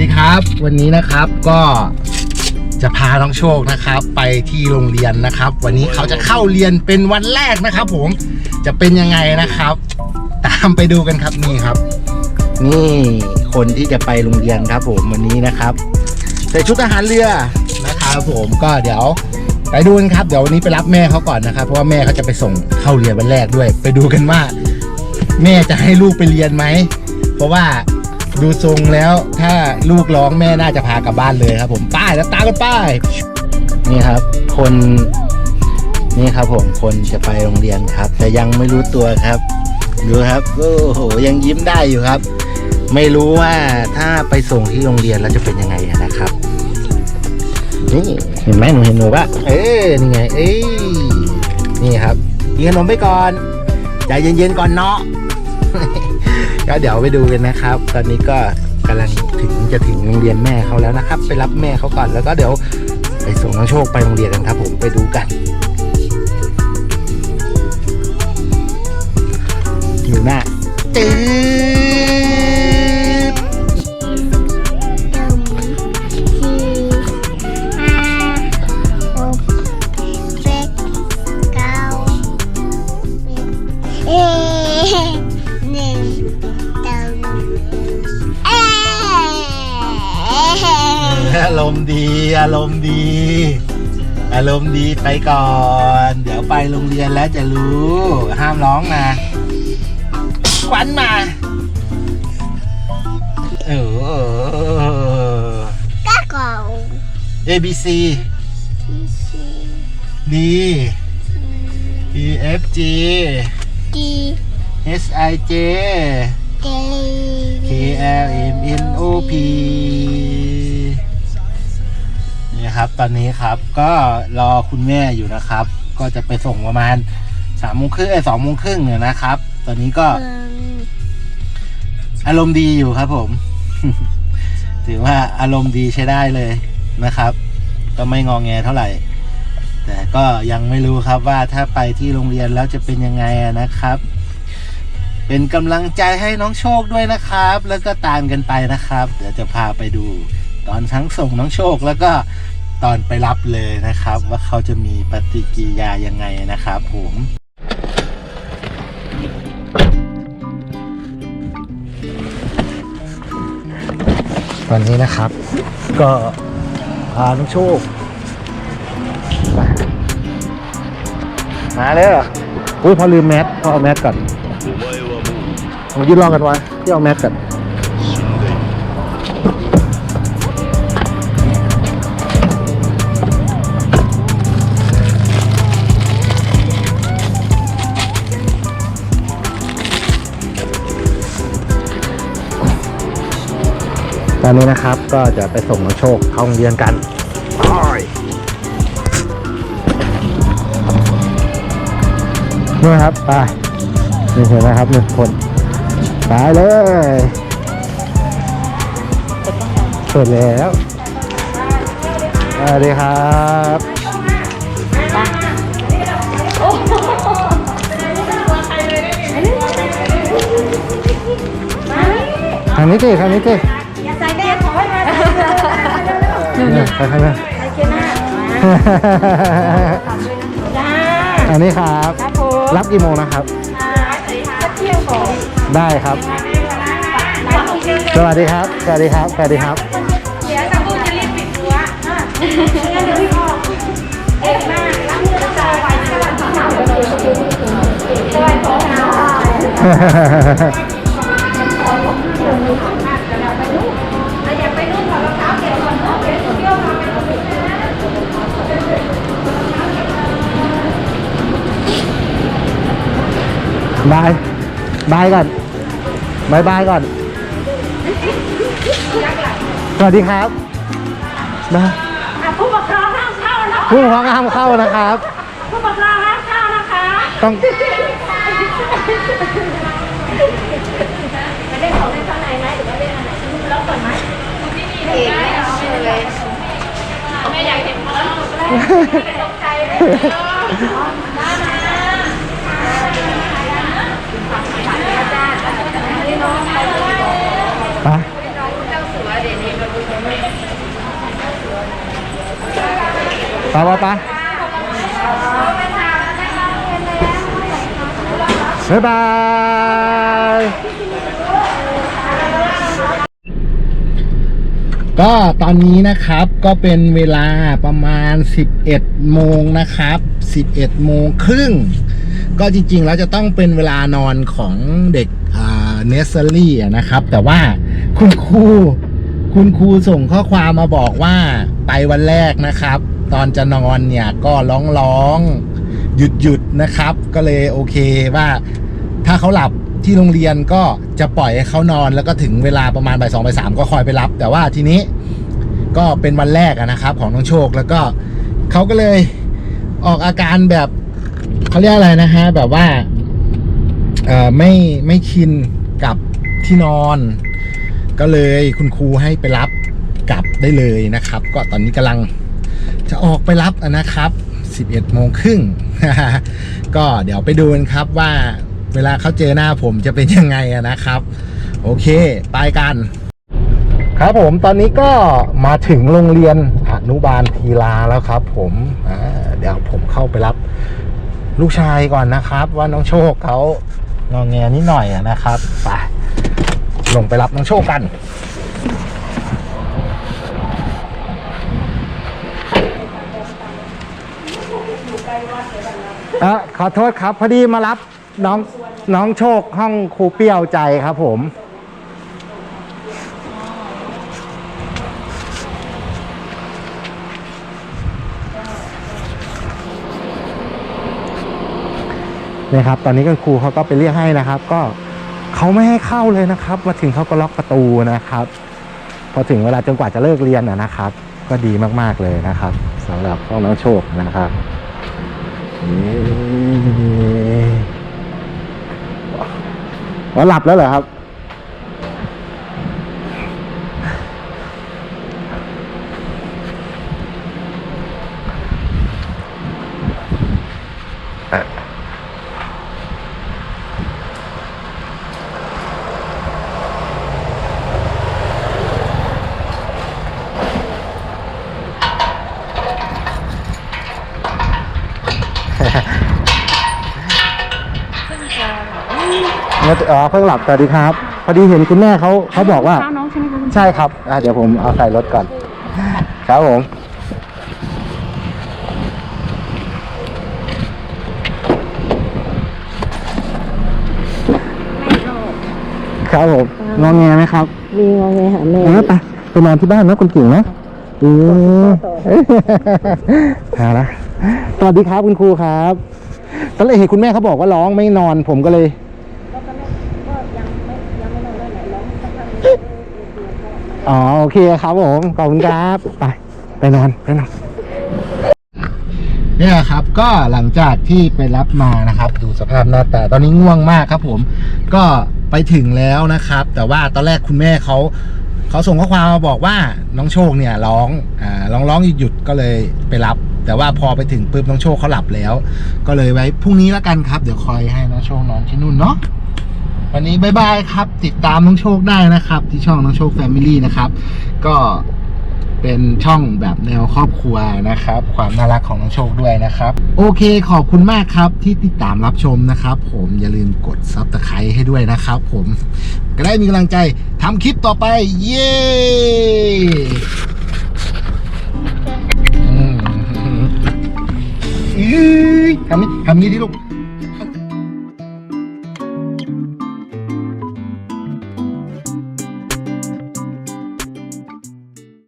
ดีครับ วันนี้นะครับก็จะพาน้องโชคนะครับ ไปที่โรงเรียนนะครับ วันนี้เขาจะเข้าเรียนเป็นวันแรกนะครับ ผมจะเป็นยังไงนะครับ ตามไปดูกันครับนี่ครับ นี่คนที่จะไปโรงเรียนครับ ผมวันนี้นะครับใส่ชุดทหารเรือนะครับผมก็เดี๋ยวไปดูกันครับ เดี๋ยววันนี้ไปรับแม่เขาก่อนนะครับ เพราะว่าแม่เขาจะไปส่งเข้าเรียนวันแรกด้วย ไปดูกันว่า แม่จะให้ลูกไปเรียนไหมเพราะว่า ดูทรงแล้วถ้าลูกร้องแม่น่าจะพากลับบ้านเลยครับ ผมป้ายแล้วตามกันป้ายนี่ครับ คนนี่ครับผมคนจะไปโรงเรียนครับ แต่ยังไม่รู้ตัวครับ ดูครับโอ้โหยังยิ้มได้อยู่ครับ ไม่รู้ว่าถ้าไปส่งที่โรงเรียนแล้วจะเป็นยังไงนะครับนี่เห็นไหมหนูเห็นหนูปะเอ้ยนี่ไง เอ้ยนี่ครับกินขนมไปก่อนใจเย็นๆก่อนเนาะ ก็เดี๋ยวไปดูกันนะครับ ตอนนี้ก็กำลังถึงจะถึงโรงเรียนแม่เขาแล้วนะครับ ไปรับแม่เขาก่อนแล้วก็เดี๋ยวไปส่งน้องโชคไปโรงเรียนกันครับ ผมไปดูกันอยู่หน้าจืด มณ์ดีไปก่อน เดี๋ยวไปโรงเรียนแล้วจะรู้ ห้ามร้องนะขวัญมาเออก็เก่า A B C ที่สี่ D E F G ดี H I J เจ K L M N O P นี่ครับ ตอนนี้ครับก็รอคุณแม่อยู่นะครับ ก็จะไปส่งประมาณสามโมงครึ่งไอ้สองโมงครึ่งเนี่ยนะครับ ตอนนี้ก็เมืองอารมณ์ดีอยู่ครับผม ถือว่าอารมณ์ดีใช้ได้เลยนะครับ ก็ไม่งองแงเท่าไหร่ แต่ก็ยังไม่รู้ครับว่าถ้าไปที่โรงเรียนแล้วจะเป็นยังไงอะนะครับ เป็นกำลังใจให้น้องโชคด้วยนะครับ แล้วก็ตามกันไปนะครับ เดี๋ยวจะพาไปดู ตอนทั้งส่งน้องโชคแล้วก็ ตอนไปรับเลยนะครับ ว่าเขาจะมีปฏิกิริยายังไงนะครับผมตอนนี้นะครับ ก็พาน้องโชคมามาเลยเหรออุ้ยพอลืมแมสพอเอาแมสก่อนผมยืนรอกันไว้ที่เอาแมสก่อน อนนี้นะครับก็จะไปส่งน้องโชคเข้าโรงเรียนกันไปนี่ครับไปนี่เห็นไหมครับหนึ่งคนไปเลยเปิดแล้วสวัสดีครับทางนี้สิทางนี้สิใเนี่ยไปข้างหน้าจ้าอันนี้ครับครับผมรับกี่โมงนะครับก็เที่ยวของได้ครับ สวัสดีครับ สวัสดีครับ สวัสดีครับ เดี๋ยวจะพูดจะรีบปิดรั้วงั้นเดี๋ยวพี่ออกเอ๊ะมากล้างมือแล้วจะไปสวัสดีค่ะสวัสดีค่ะ บาย บายก่อนบายบายก่อน สวัสดีครับนะผู้ปกครองห้ามเข้านะผู้ปกครองห้ามเข้านะครับ ผู้ปกครองห้ามเข้านะคะต้องมาเล่นของเล่นข้างในไหมหรือว่าเล่นอะไรล็อกก่อนไหมที่เองไม่เอาเลยไม่อยากเห็นเขาตกใจเลย ปไปไปบ๊ายบาย ก็ตอนนี้นะครับก็เป็นเวลาประมาณ 11 โมงนะครับ 11 โมงครึ่ง ก็จริงๆ แล้วจะต้องเป็นเวลานอนของเด็กเนสเซอรี่นะครับ แต่ว่าคุณครูคุณครูส่งข้อความมาบอกว่าไปวันแรกนะครับ ตอนจะนอนเนี่ยก็ร้องร้องหยุดหยุดนะครับ ก็เลยโอเคว่า ถ้าเขาหลับที่โรงเรียนก็จะปล่อยให้เขานอน แล้วก็ถึงเวลาประมาณบ่ายสองบ่ายสามก็คอยไปรับ แต่ว่าทีนี้ก็เป็นวันแรกนะครับ ของน้องโชคแล้วก็เขาก็เลยออกอาการแบบเขาเรียกอะไรนะฮะแบบว่าเอ่อไม่ไม่ชินกับที่นอน ก็เลยคุณครูให้ไปรับกลับได้เลยนะครับ ก็ตอนนี้กำลัง จะออกไปรับนะครับ 11โมงครึ่งก็เดี๋ยวไปดูกันครับว่าเวลาเขาเจอหน้าผมจะเป็นยังไงนะครับ โอเค ไปกัน ครับผมตอนนี้ก็มาถึงโรงเรียนอนุบาลทีลาแล้วครับ ผมเดี๋ยวผมเข้าไปรับลูกชายก่อนนะครับ ว่าน้องโชคเขางองแงนิดหน่อยนะครับไปลงไปรับน้องโชคกัน เออขอโทษครับ พอดีมารับน้องน้องโชคห้องครูเปรี้ยวใจครับผม นี่ครับ ตอนนี้คุณครูเขาก็ไปเรียกให้นะครับ ก็เขาไม่ให้เข้าเลยนะครับ มาถึงเขาก็ล็อกประตูนะครับ พอถึงเวลาจนกว่าจะเลิกเรียนนะนะครับ ก็ดีมากๆเลยนะครับสำหรับห้องน้องโชคนะครับ ว่าหลับแล้วเหรอครับ อ๋อเพิ่งหลับสวัสดีครับ พอดีเห็นคุณแม่เขาเขาบอกว่าน้องใช่ไหมคะใช่ครับอะเดี๋ยวผมเอาใส่รถก่อน ครับผม ครับผมงองแงไหมครับมีงอแงหาแม่ เออไปไปนอนที่บ้านนะคุณกิ่งนะอือหาละสวัสดีครับคุณครูครับตอนแรกเห็นคุณแม่เขาบอกว่าร้องไม่นอนผมก็เลย อ๋อโอเคครับผมขอบคุณครับไปไปนอนไปนอนเนี่ยครับก็หลังจากที่ไปรับมานะครับ ดูสภาพหน้าตาตอนนี้ง่วงมากครับ ผมก็ไปถึงแล้วนะครับ แต่ว่าตอนแรกคุณแม่เขาเขาส่งข้อความมาบอกว่าน้องโชคเนี่ยร้องอ่าร้องร้องหยุดก็เลยไปรับ แต่ว่าพอไปถึงปุ๊บน้องโชคเขาหลับแล้ว ก็เลยไว้พรุ่งนี้แล้วกันครับ เดี๋ยวคอยให้น้องโชคนอนที่นู่นเนาะ วันนี้บายบายครับ ติดตามน้องโชคได้นะครับ ที่ช่องน้องโชคแฟมิลี่นะครับ ก็เป็นช่องแบบแนวครอบครัวนะครับ ความน่ารักของน้องโชคด้วยนะครับ โอเคขอบคุณมากครับที่ติดตามรับชมนะครับ ผมอย่าลืมกดซับสไครต์ให้ด้วยนะครับ ผมก็ได้มีกำลังใจทำคลิปต่อไป เย้ทำนี้ทำนี้ที่ลูก